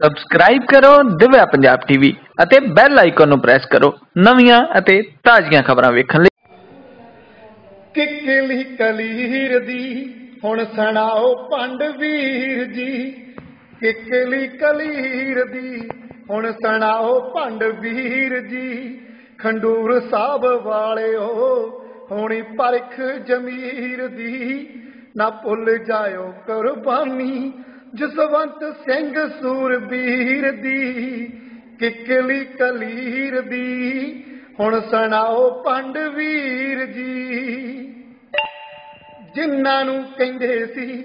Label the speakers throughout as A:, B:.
A: Subscribe ਕਰੋ, Divya Punjab TV ਅਤੇ bell icon ਨੂੰ ਪ੍ਰੈਸ ਕਰੋ ਨਵੀਆਂ ਅਤੇ ਤਾਜ਼ੀਆਂ ਖਬਰਾਂ ਵੇਖਣ ਲਈ।
B: ਕਿੱਕਲੀ ਕਲੀਰ ਦੀ, ਹੁਣ ਸੁਣਾਓ ਪੰਡ ਜੀ। ਕਿੱਕਲੀ ਕਲੀਰ ਦੀ, ਹੁਣ ਸੁਣਾਓ ਪੰਡ ਵੀਰ ਜੀ। ਖੰਡੂਰ ਸਾਹਿਬ ਵਾਲਿਓ, ਹੋਣੀ ਪਰਖ ਜਮੀਰ ਦੀ। ਨਾ ਭੁੱਲ ਜਾਇਓ ਕੁਰਬਾਨੀ ਜਸਵੰਤ ਸਿੰਘ ਸੂਰਬੀਰ ਦੀ, ਕਿਕਲੀ ਕਲੀਰ ਦੀ, ਹੁਣ ਸੁਣਾਓ ਪੰਡ ਵੀਰ ਜੀ। ਜਿਨ੍ਹਾਂ ਨੂੰ ਕਹਿੰਦੇ ਸੀ,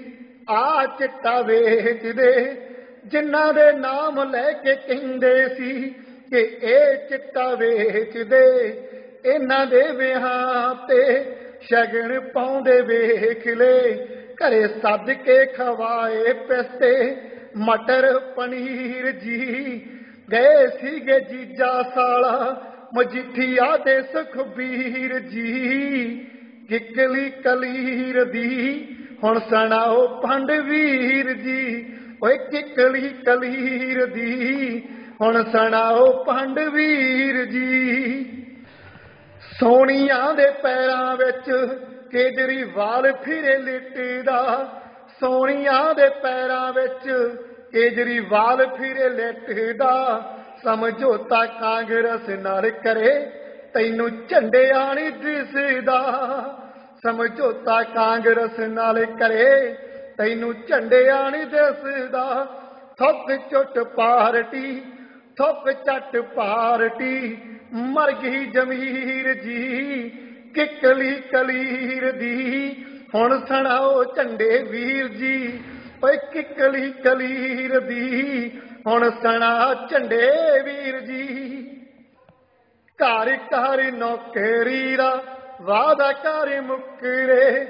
B: ਆ ਚਿੱਟਾ ਵੇਚਦੇ, ਜਿਨ੍ਹਾਂ ਦੇ ਨਾਮ ਲੈ ਕੇ ਕਹਿੰਦੇ ਸੀ ਕਿ ਇਹ ਚਿੱਟਾ ਵੇਚਦੇ, ਇਹਨਾਂ ਦੇ ਵਿਆਹਾਂ ਤੇ ਸ਼ਗਨ ਪਾਉਂਦੇ ਵੇਖ ਲੈ ਘਰੇ ਸੱਦ ਕੇ ਖਵਾਏ ਪਿਸਤੇ ਮਟਰ, ਪਨੀਰ ਜੀ, ਗਏ ਸੀਗੇ ਜੀਜਾ ਸਾਲਾ। ਮਜੀਠੀਆ ਦੇ ਸੁਖਬੀਰ ਜੀ, ਕਿੱਕਲੀ ਕਲੀਰ ਦੀ। ਹੁਣ ਸੁਣਾਓ ਪੰਡ ਵੀਰ ਜੀ, ਓਏ ਕਿੱਕਲੀ ਕਲੀਰ ਦੀ। ਹੁਣ ਸੁਣਾਓ ਪੰਡਵੀਰ ਜੀ। ਸੋਨੀਆਂ ਦੇ ਪੈਰਾਂ ਵਿੱਚ ਕੇਜਰੀਵਾਲ ਫਿਰੇ ਲਿਟਦਾ ਸੋਨੀਆਂ ਦੇ ਪੈਰਾਂ ਵਿੱਚ ਕੇਜਰੀਵਾਲ ਫਿਰੇ ਲਿਟਦਾ। ਸਮਝੌਤਾ ਕਾਂਗਰਸ ਨਾਲ ਕਰੇ, ਤੈਨੂੰ ਝੰਡਿਆਂ ਨਹੀਂ ਦਿਸਦਾ। ਸਮਝੌਤਾ ਕਾਂਗਰਸ ਨਾਲ ਕਰੇ, ਤੈਨੂੰ ਝੰਡਿਆਂ ਨਹੀਂ ਦਿਸਦਾ। ਥੁੱਕ ਚੁੱਟ ਪਾਰਟੀ, ਥੁੱਕ ਚੱਟ ਪਾਰਟੀ, ਮਰ ਗਈ ਜਮੀਰ ਜੀ। ਕਿੱਕਲੀ ਕਲੀਰ ਦੀ। ਹੁਣ ਸੁਣਾਓ ਝੰਡੇ ਵੀਰ ਜੀ ਓਏ ਕਿੱਕਲੀ ਕਲੀਰ ਦੀ। ਹੁਣ ਸੁਣਾ ਝੰਡੇ ਵੀਰ ਜੀ। ਘਰ ਘਰ ਨੌਕਰੀ ਦਾ ਵਾਦਾ ਕਰ ਮੁਕਰੇ।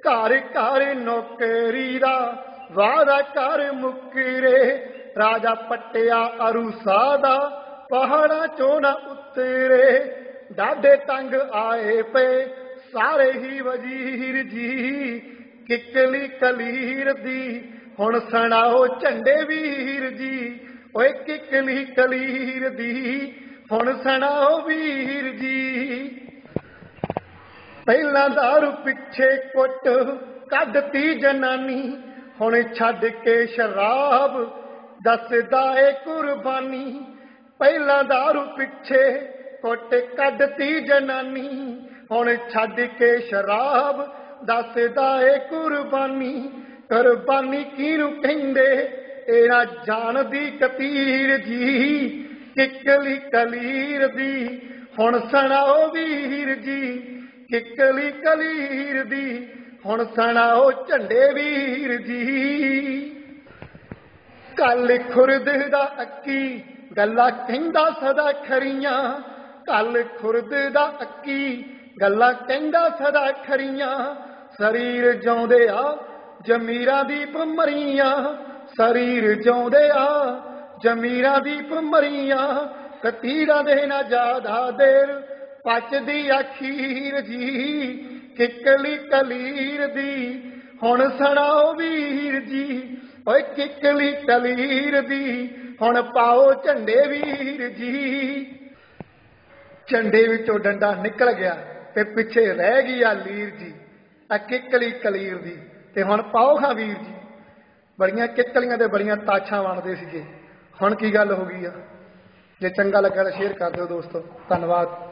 B: ਘਰ ਘਰ ਨੌਕਰੀ ਦਾ ਵਾਦਾ ਕਰ ਮੁਕਰੇ। ਰਾਜਾ ਪੱਟਿਆ ਅਰੂਸਾ ਦਾ ਪਹਾੜਾ ਚੋਂ ਨਾ ਉਤਰੇ। ਡਾਡੇ ਤੰਗ ਆਏ ਪਏ, ਸਾਰੇ ਹੀ ਵਜ਼ੀਰ ਜੀ, ਕਿੱਕਲੀ ਕਲੀਰ ਦੀ। ਹੁਣ ਸੁਣਾਓ ਝੰਡੇ ਵੀਰ ਜੀ, ਓਏ ਕਿੱਕਲੀ ਕਲੀਰ ਦੀ। ਹੁਣ ਸੁਣਾਓ ਵੀਰ ਜੀ। ਪਹਿਲਾਂ ਦਾਰੂ ਪਿੱਛੇ ਕੁੱਟ, ਕੱਢਤੀ ਜਨਾਨੀ। ਹੁਣ ਛੱਡ ਕੇ ਸ਼ਰਾਬ, ਦੱਸਦਾ ਏ ਕੁਰਬਾਨੀ। ਪਹਿਲਾਂ ਦਾਰੂ ਪਿੱਛੇ ਕੁੱਟ ਕੱਢਤੀ ਜਨਾਨੀ। ਹੁਣ ਛੱਡ ਕੇ ਸ਼ਰਾਬ ਦੱਸਦਾ ਏ ਕੁਰਬਾਨੀ। ਕੁਰਬਾਨੀ ਕਿਹਨੂੰ ਕਹਿੰਦੇ? ਇਹਦਾ ਜਾਣਦੀ ਕਤੀਰ ਜੀ, ਕਿੱਕਲੀ ਕਲੀਰ ਦੀ। ਹੁਣ ਸੁਣਾਓ ਵੀਰ ਜੀ, ਕਿੱਕਲੀ ਕਲੀਰ ਦੀ। ਹੁਣ ਸੁਣਾਓ ਝੰਡੇ ਵੀਰ ਜੀ। ਕੱਲ ਖੁਰਦ ਦਾ ਅੱਕੀ, ਗੱਲਾਂ ਕਹਿੰਦਾ ਸਦਾ ਖਰੀਆਂ। ਕੱਲ ਖੁਰਦ ਦਾ ਅੱਕੀ। ਗੱਲਾਂ ਕਹਿੰਦਾ ਸਦਾ ਖਰੀਆਂ। ਸਰੀਰ ਜਿਉਂਦੇ ਆ, ਜਮੀਰਾਂ ਦੀ ਭਮਰੀਆਂ ਸਰੀਰ ਜਿਉਂਦੇ ਆ, ਜਮੀਰਾਂ ਦੀ ਭਮਰੀਆਂ ਕਤੀਰਾਂ ਦੇ ਨਾ ਜਾਦਾ ਦੇਰ, ਪਚਦੀ ਅਖੀਰ ਜੀ। ਕਿੱਕਲੀ ਕਲੀਰ ਦੀ, ਹੁਣ ਸੁਣਾਓ ਵੀਰ ਜੀ। ਓਏ ਕਿੱਕਲੀ ਕਲੀਰ ਦੀ, ਹੁਣ ਪਾਓ ਝੰਡੇ ਵੀਰ ਜੀ। ਝੰਡੇ ਵਿੱਚੋਂ ਡੰਡਾ ਨਿਕਲ ਗਿਆ ਤੇ ਪਿੱਛੇ ਰਹਿ ਗਈ ਆ ਲੀਰ ਜੀ, ਆ ਕਿੱਕਲੀ ਕਲੀਰ ਦੀ ਤੇ ਹੁਣ ਪਾਓ ਖਾਂ ਵੀਰ ਜੀ। ਬੜੀਆਂ ਕਿੱਕਲੀਆਂ ਤੇ ਬੜੀਆਂ ਤਾਛਾਂ ਵੰਡਦੇ ਸੀਗੇ। ਹੁਣ ਕੀ ਗੱਲ ਹੋ ਗਈ ਆ? ਜੇ ਚੰਗਾ ਲੱਗਾ ਤਾਂ ਸ਼ੇਅਰ ਕਰ ਦਿਓ ਦੋਸਤੋ। ਧੰਨਵਾਦ।